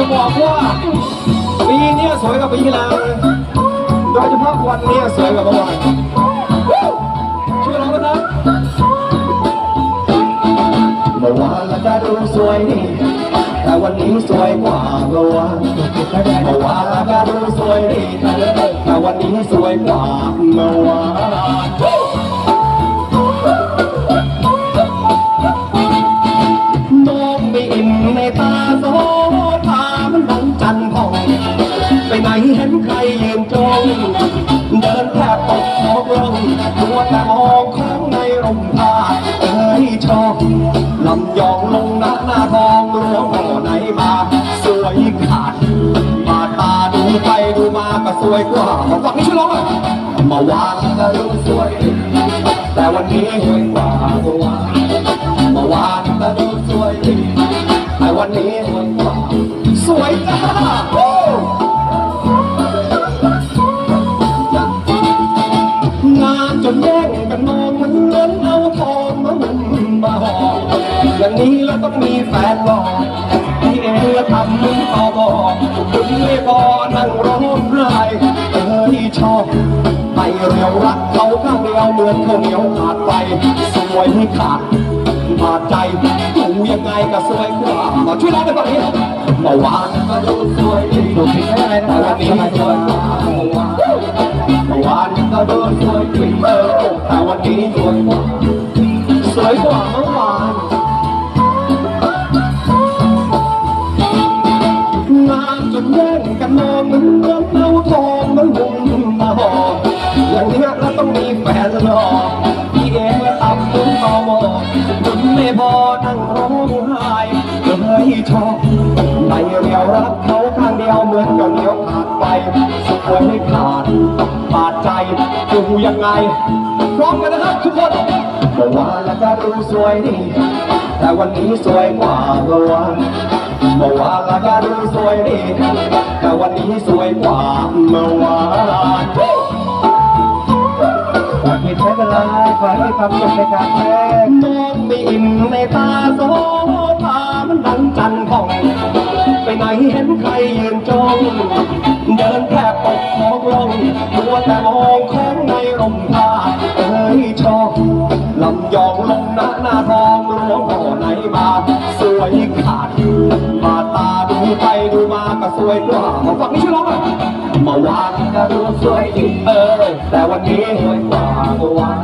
จะบอกว่าปีนี้สวยกว่าปีที่แล้วโดยเฉพาะวันนี้สวยกว่าเมื่อวานช่วยร้องนะครับเมื่อวานเราจะดูสวยนี่แต่วันนี้สวยกว่าเมื่อวานเมื่อวานเราจะ เดินแทบตกหมอกลงตัวแต่มองของในร่มผ้าเอ้ยชอบลำยองลงหน้าหน้าทองหลวงพ่อไหนมา สวยขาดมาตาดูไปดูมาก็สวยกว่าฝั่งนี้ช่วยร้องหน่อยมื่อวานก็ดูสวย แต่วันนี้สวยกว่าเมื่อวานเมื่อวานก็ดูสวยดีแต่วันนี้ ต้องมีแฟนหล่อที่เองแล้วทำมึงต่อบอกถึงไม่พอนั่งร้องไห้เอ้ยชอบ ไปเรียวรักเขาข้างเดียวเหมือนข้าวเหนียวขาดไป สวยให้ขาดมาใจดูยังไงก็สวยกว่ามาช่วยร้องไปฝั่งนี้เหรอเมื่อวานก็ดูสวยดีดูผิดไม่ได้แต่วันนี้สวยกว่าเมื่อวานเมื่อวานก็ดูสวยดีเออแต่วันนี้สวยกว่าสวยกว่า แล้วต้องมีแฟนรอพี่เองแล้วตับตุ้มตอมอถึงไม่พอนั่งร้องไห้เลยชอบในเรียวรักเขาข้างเดียวเหมือนกับเดียวขาดไปสวยไม่ขาดบาดใจดูยังไงพร้อมกันนะครับทุกคนเมื่อวานแล้วก็ดูสวยดีแต่วันนี้สวยกว่าเมื่อวานเมื่อวานและก็ดูสวยดีแต่วันนี้สวยกว่าเมื่อวาน ผิดไม่เป็นไรขอให้มีความสุขในการแสดงมองไม่อิ่มในตาโซตามันดังจันทร์องไปไหนเห็นใครยืนจ้องเดินแทบตกมองลงมัวแต่มองของในร่มผ้าเอ้ยชอบลำยองลงหน้าหน้าทองหลวงพ่อไหนมาสวยขาดมาตาดูไปดูมาก็สวยกว่ามาฝั่งนี้ช่วยร้องหน่อย เมื่อวานก็ดูสวยดีเออ แต่วันนี้สวยกว่าเมื่อวาน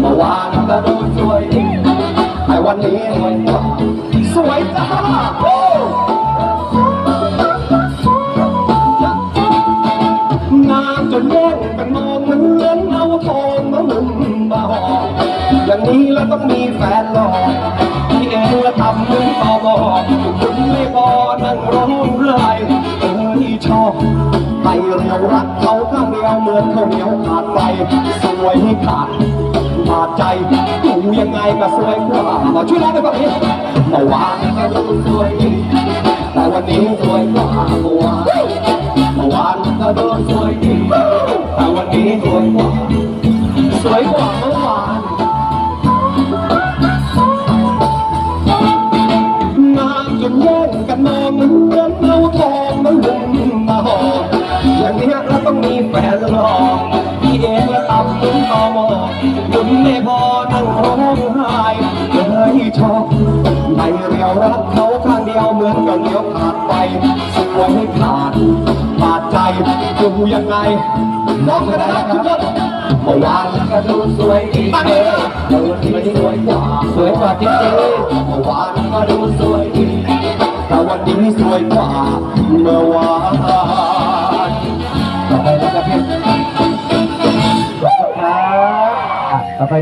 เมื่อวานก็ดูสวยดีแต่วันนี้สวยกว่าสวยจ้าโอ้งามจนแย่งกันมองเหมือนเอาทองมาหุ่มมาห่ออย่างนี้แล้วต้องมีแฟนหล่อที่เองแล้วทำมึงต่อบอกถึงไม่พอนั่งร้องไห้เอ้ยชอบ ไปเรียวรักเขาข้างเดียวเหมือนข้าวเหนียวขาดไปสวยให้ขาดมาใจดูยังไงก็สวยกว่ามาช่วยร้องไปแบบนี้เมื่อวานก็ดูสวยแต่วันนี้สวยกว่าเมื่อวานเมื่อวานก็ดูสวยแต่วันนี้สวยกว่า มีแฟนรอพี่เองและตับตุ้มตอมอจนไม่พอนั่งร้องไห้เลยชอบในเรียวรักเขาข้างเดียวเหมือนกับเลี้ยวขาดไปสวยให้ขาดบาดใจดูยังไงน้องกันนะครับทุกคนเมื่อวานก็ดูสวยดีเออแต่วันนี้สวยกว่าสวยกว่าจริงเมื่อวานก็ดูสวยดีแต่วันนี้สวยกว่าเมื่อวาน ต่อไป